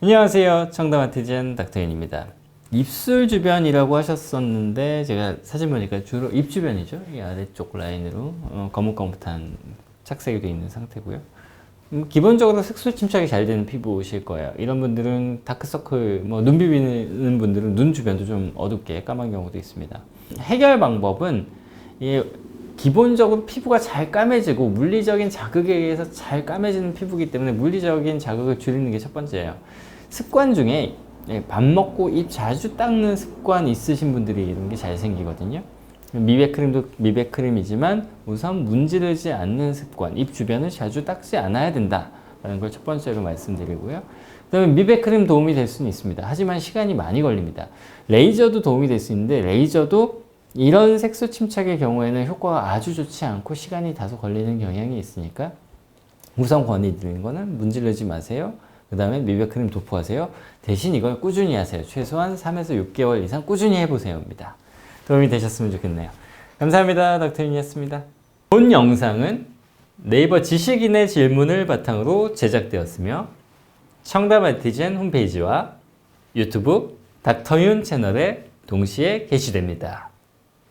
안녕하세요. 청담 아티젠 닥터인입니다. 입술 주변이라고 하셨었는데 제가 사진 보니까 주로 입 주변이죠. 이 아래쪽 라인으로 어, 거뭇거뭇한 착색이 되어 있는 상태고요. 음, 기본적으로 색소 침착이 잘 되는 피부실 거예요. 이런 분들은 다크서클, 뭐 눈 비비는 분들은 눈 주변도 좀 어둡게 까만 경우도 있습니다. 해결 방법은 이 기본적으로 피부가 잘 까매지고 물리적인 자극에 의해서 잘 까매지는 피부이기 때문에 물리적인 자극을 줄이는 게 첫 번째예요. 습관 중에 예, 밥 먹고 입 자주 닦는 습관 있으신 분들이 이런 게 잘 생기거든요. 미백 크림도 미백 크림이지만 우선 문지르지 않는 습관, 입 주변을 자주 닦지 않아야 된다라는 걸 첫 번째로 말씀드리고요. 그다음에 미백 크림 도움이 될 수는 있습니다. 하지만 시간이 많이 걸립니다. 레이저도 도움이 될 수 있는데 레이저도 이런 색소 침착의 경우에는 효과가 아주 좋지 않고 시간이 다소 걸리는 경향이 있으니까 우선 권해드리는 거는 문지르지 마세요. 그 다음에 미백 크림 도포하세요. 대신 이걸 꾸준히 하세요. 최소한 3에서 6개월 이상 꾸준히 해보세요입니다. 도움이 되셨으면 좋겠네요. 감사합니다. 닥터인이었습니다. 본 영상은 네이버 지식인의 질문을 바탕으로 제작되었으며 청담 아티젠 홈페이지와 유튜브 닥터윤 채널에 동시에 게시됩니다.